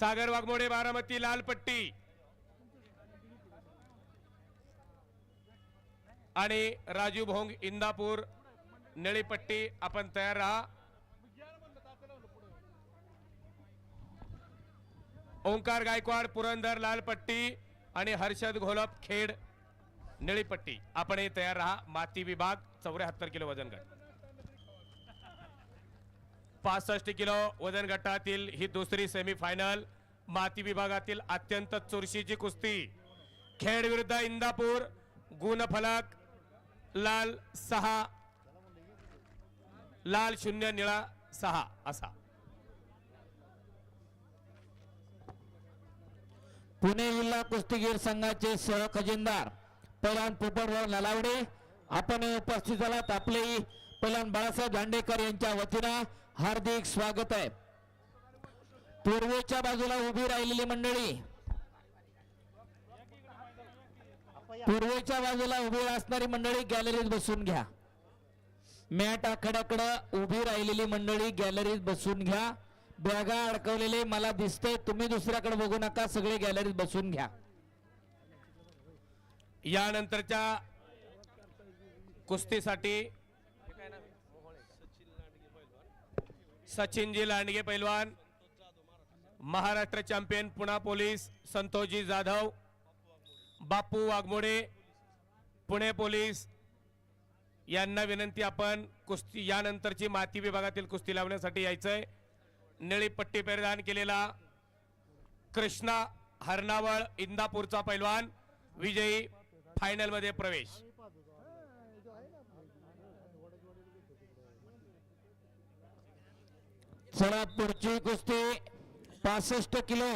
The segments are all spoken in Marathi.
सागर वाघमोडे बारामती लाल पट्टी आणि राजू भोंग इंदापूर नळीपट्टी आपण तयार राहा. ओंकार गायकवाड पुरंदर लाल पट्टी आणि हर्षद घोलप खेड नळीपट्टी. आपणही तयार राहा. माती विभाग चौऱ्याहत्तर किलो वजन गट. पासष्ट किलो वजन गटातील ही दुसरी सेमीफायनल माती विभागातील अत्यंत चुरशीची कुस्ती. खेड विरुद्ध इंदापूर गुणफलक लाल सहा लाल शून्य निळा सहा असा. पुणे जिल्हा कुस्तीगीर संघाचे सह खजिनदार पैलवान पोपटराव नलावडे. आपण उपस्थित झालात आपले पैलवान बाळासाहेब दांडेकर यांच्या वतीनं. हार्दिक स्वागत आहे. पूर्वेच्या बाजूला उभी राहिलेली मंडळी पूर्वेच्या बाजूला उभी असणारी मंडळी गॅलरीत बसून घ्या. मॅट आखाड्याकडं उभी राहिलेली मंडळी गॅलरीत बसून घ्या. बॅगा अडकवलेले मला दिसतंय तुम्ही दुसऱ्याकडे बघू नका सगळे गॅलरीत बसून घ्या. यानंतरच्या कुस्तीसाठी सचिनजी लांडगे पैलवान Maharashtra champion Poona police Santoshji Jadhav Bapu Waghmode Pune police यांना विनंती आपण कुस्ती यानंतरची माती विभागातील कुस्ती लावण्यासाठी यायचंय. निळी पट्टी परिधान केलेला कृष्णा हरणावळ इंदापूरचा पैलवान विजयी फायनलमध्ये प्रवेश. चला पुढची कुस्ती पासष्ट किलो.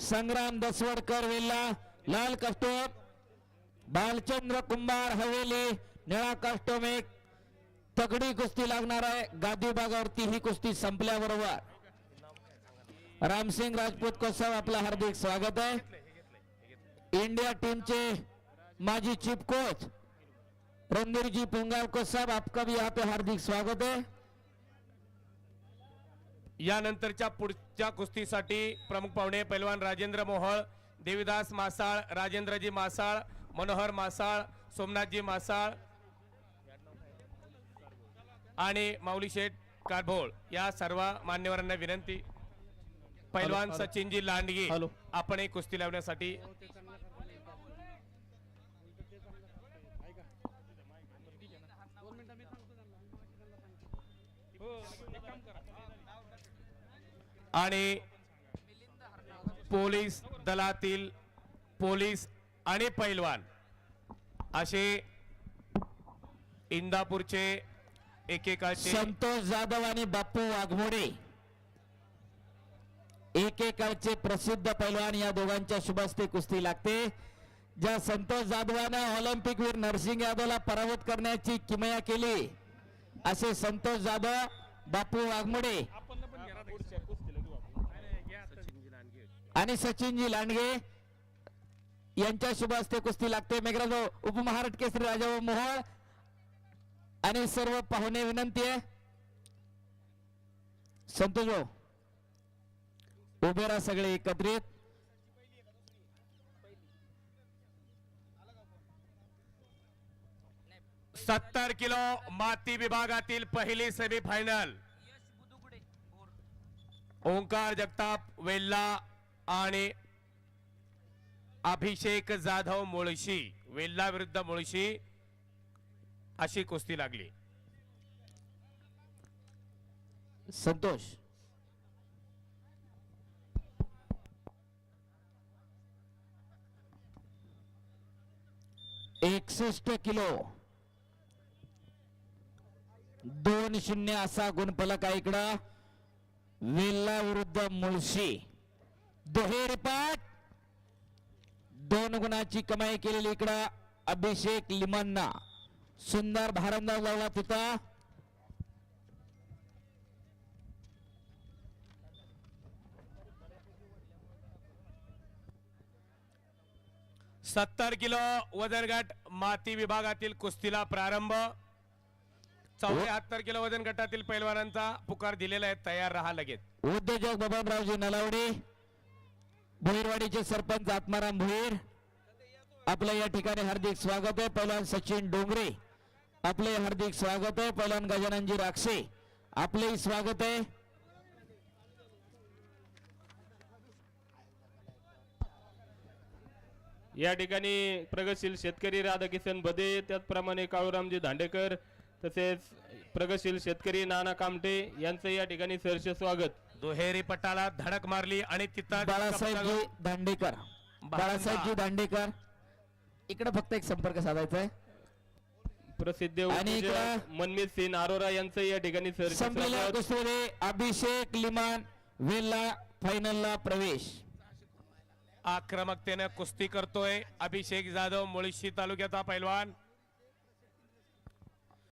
संग्राम दसवडकर वेल्ला लाल कस्टोम बालचंद्र कुंभार हवेली निळा कस्टोम एक. तगडी कुस्ती लागणार आहे. गादी भागावरती ही कुस्ती संपल्याबरोबर. रामसिंग राजपूत कोसाव आपलं हार्दिक स्वागत आहे. इंडिया टीमचे माजी चीफ कोच रणधीर जी कोसाब आपका भी यहाँ पे हार्दिक स्वागत है यानंतरच्या पुढच्या कुस्तीसाठी प्रमुख पाहुणे पैलवान राजेंद्र मोहळ देविदास मासाळ राजेंद्रजी मासाळ मनोहर मासाळ सोमनाथजी मासाळ आणि माऊली शेठ कारभोळ या सर्व मान्यवरांना विनंती. पैलवान सचिनजी लांडगे. आपण एक कुस्ती लावण्यासाठी. आणि पोलीस दलातील पोलीस आणि पैलवान असे इंदापूरचे एकेकाचे संतोष जाधव आणि बाप्पू वाघमोडे. एकेकाळचे प्रसिद्ध पैलवान या दोघांच्या शुभस्ते कुस्ती लागते. ज्या संतोष जाधवानं ऑलिम्पिक वीर नरसिंग यादवला पराभूत करण्याची किमया केली असे संतोष जाधव बापू वाघमोडे आणि सचिनजी लांडगे यांच्या शुभ हस्ते कुस्ती लागते. मेघराज उपमहाराष्ट्र केसरी राजा मोहोळ. आणि सर्व पाहुणे विनंती आहे. संतोष भाऊ उभे राहा सगळे एकत्रित. सत्तर किलो माती विभागातील पहिली सेमीफायनल ओंकार जगताप वेल्ला आणि अभिषेक जाधव मुळशी वेल्ला विरुद्ध मुळशी अशी कुस्ती लागली. संतोष. एकसष्ट किलो. दोन शून्य असा गुणफलक आहे इकडं. वेल्ला विरुद्ध मुळशी. दुहेरी पाठ. दोन गुणाची कमाई केलेली इकडं अभिषेक लिमन्ना सुंदर भारंदाज लावला तिथं. सत्तर किलो वजन गट माती विभागातील कुस्तीला प्रारंभ. चौऱ्याहत्तर किलो वजन गटातील पैलवानांचा पुकार दिलेला आहे तयार राहा लगेच. उद्योजक बबनरावजी नलावडे. भुईरवाडीचे सरपंच आत्माराम भुईर आपलं या ठिकाणी हार्दिक स्वागत आहे. पहिलवान सचिन डोंगरे आपले हार्दिक स्वागत आहे. पहिलवान गजाननजी राक्षे आपलेही स्वागत आहे. या ठिकाणी प्रगतशील शेतकरी राधाकिशन बदे त्याचप्रमाणे काळूरामजी दांडेकर तसेच प्रगतशील शेतकरी नाना कामटे यांचं या ठिकाणी सरसे स्वागत. दुहेरी पट्टाला धडक मारली आणि तिथं बाळासाहेबजी दांडेकर. बाळासाहेबजी. दांडेकर. इकडे फक्त एक संपर्क साधायचा आहे प्रसिद्ध आणि इकडं- मनमीत सिंह अरोरा यांचं या ठिकाणी स्वागत कुस्तीमध्ये अभिषेक लिमान वेल्ला फायनलला प्रवेश. आक्रमकतेनं कुस्ती करतोय अभिषेक जाधव मुळशी तालुक्याचा पैलवान.